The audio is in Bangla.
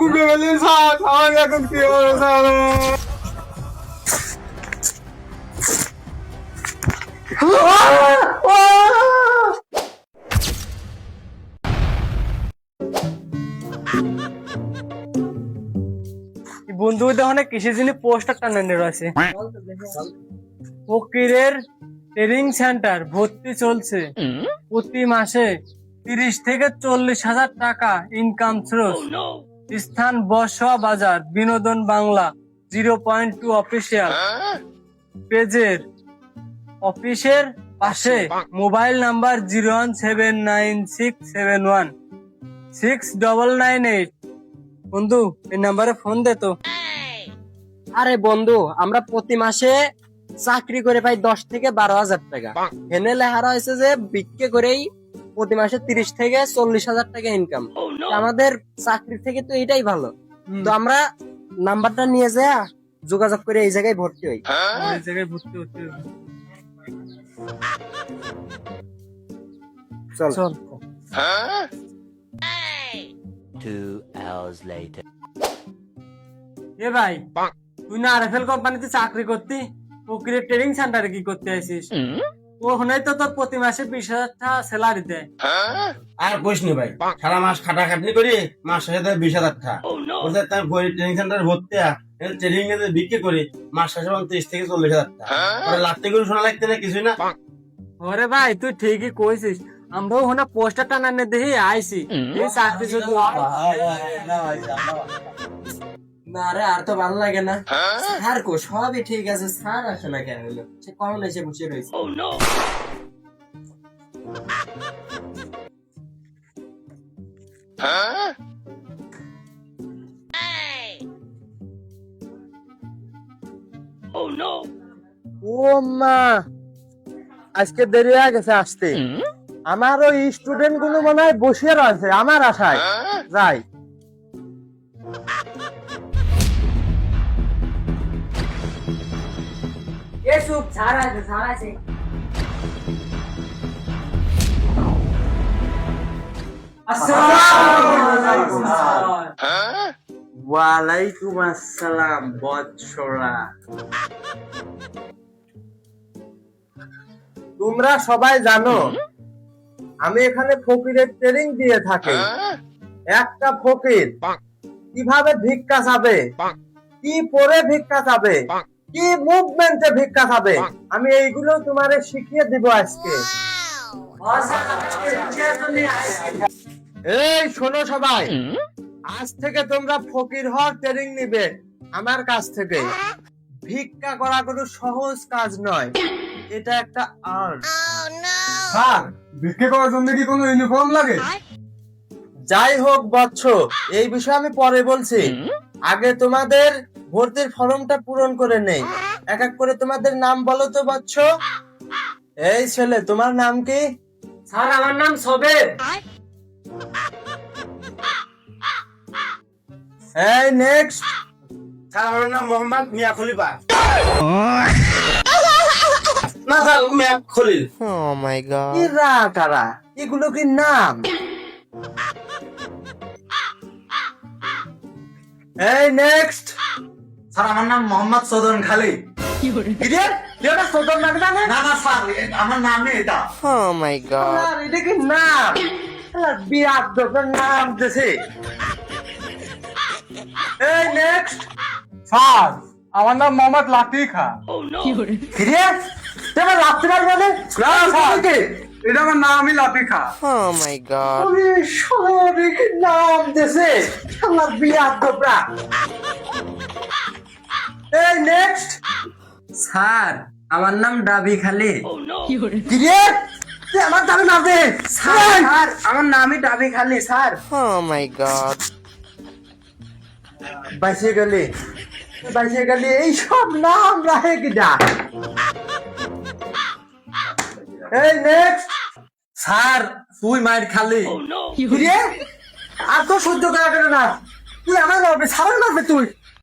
কুকুরে স্যার আমাকে এখন কি হবে স্যার বন্ধু দেখনে কৃষি জিনিস পোস্টার টানানো রয়েছে? ফকিরের ট্রেনিং সেন্টার ভর্তি চলছে। প্রতি মাসে তিরিশ থেকে চল্লিশ হাজার টাকা ইনকাম সোর্স স্থান বসা বাজার বিনোদন Bangla zero point two official. পেজের অফিসের পাশে mobile number zero one seven nine six seven one. Six double nine eight. বন্ধু এই নাম্বারে ফোন দে তো। আরে বন্ধু আমরা প্রতি মাসে চাকরি করে পাই দশ থেকে বারো হাজার টাকা। এনে লেহারা হয়েছে যে বিক্রি করেই প্রতি মাসে তিরিশ থেকে চল্লিশ হাজার টাকা ইনকাম আমাদের চাকরি থেকে তো এটাই ভালো। তো আমরা নাম্বারটা নিয়ে যা যোগাযোগ করে এই জায়গায় ভর্তি হই। এই জায়গায় ভর্তি হতে চল। চল। Two hours later. এ ভাই তুই না আরএফএল কোম্পানিতে চাকরি করতি? প্রক্রিয়া ট্রেনিং সেন্টারে কি করতে আসিস ওখানে তো তোর প্রতি মাসে বিশ হাজার টাকা স্যালারি দেয় আর কইস নি ভাই সারা মাস খাটা খাটনি করি মাস শেষে দেয় বিশ হাজার টাকা ওদের তাই ট্রেনিং সেন্টার ভর্তি ট্রেনিং এ বিক্রি করি মাস শেষে পাবো তিরিশ থেকে চল্লিশ হাজার টাকা লাত্তি করে শোনা লাগতে না কিছুই না ওরে ভাই তুই ঠিকই কইছিস আমরা ওখানে পোস্টার টানানে দেখি আইছি এই চাকরি শুধু না রে আর তো ভালো লাগে না। স্যার কো সবই ঠিক আছে স্যার আসে না কেন হলো সে কখন এসে বসে রয়েছে। ও মা আজকে দেরি হয়ে গেছে আসতে। আমার ওই স্টুডেন্টগুলো মনে হয় বসে রয়েছে আমার আশায়। যাই। স্যার আছে স্যার আছে ওয়ালাইকুম আসসালাম বৎসরা তোমরা সবাই জানো আমি এখানে ফকিরের ট্রেনিং দিয়ে থাকি। একটা ফকির কীভাবে ভিক্ষা চাবে? কি পরে ভিক্ষা চাবে? কি মুভমেন্টে ভিক্ষা চাবে আমি এইগুলো তোমারে শিখিয়ে দিব আজকে। এই, শোনো সবাই। আজ থেকে তোমরা ফকির হওয়ার ট্রেনিং নিবে আমার কাছ থেকে। ভিক্ষা করা কোনো সহজ কাজ নয়। এটা একটা আর্ট স্যার বিক্রি করার জন্য কি কোনো ইউনিফর্ম লাগে? যাই হোক, বৎস, এই বিষয়ে আমি পরে বলছি। আগে তোমাদের ভর্তির ফর্মটা পূরণ করে নেই। এক এক করে তোমাদের নাম বলো তো বৎস এই ছেলে তোমার নাম কি? স্যার আমার নাম সবের। এই নেক্সট স্যার আমার নাম মোহাম্মদ মিয়া খলিফা না sir Mia Khalil. Oh my god কি রা কারা এগুলো কি নাম? এই নেক্সট স্যার আমার নাম মোহাম্মদ সদন খালি। নাম আমার নামই এটা। এটা কি নাম? বিরাট দোকান নাম দেশে এই নেক্সট স্যার আমার নাম মোহাম্মদ লাতিখা কিরে তোমার রাত্রি এটা আমার নামই লাতিখা ওরে সবাই নাম দেশে আমার বিরাট দোপরা এই নেক্সট স্যার আমার নাম ডাবি খালি। কিরে? তুই আমার দাবি না দে স্যার স্যার, আমার নামই ডাবি খালি স্যার। বাইসে গেলে বাইসে গেলে এই সব নাম রাহে কিডা? এই নেক্সট স্যার তুই মার খালি। কিরে? আর তো সহ্য করা না। তুই আমার মারবে সাবান মারবে তুই।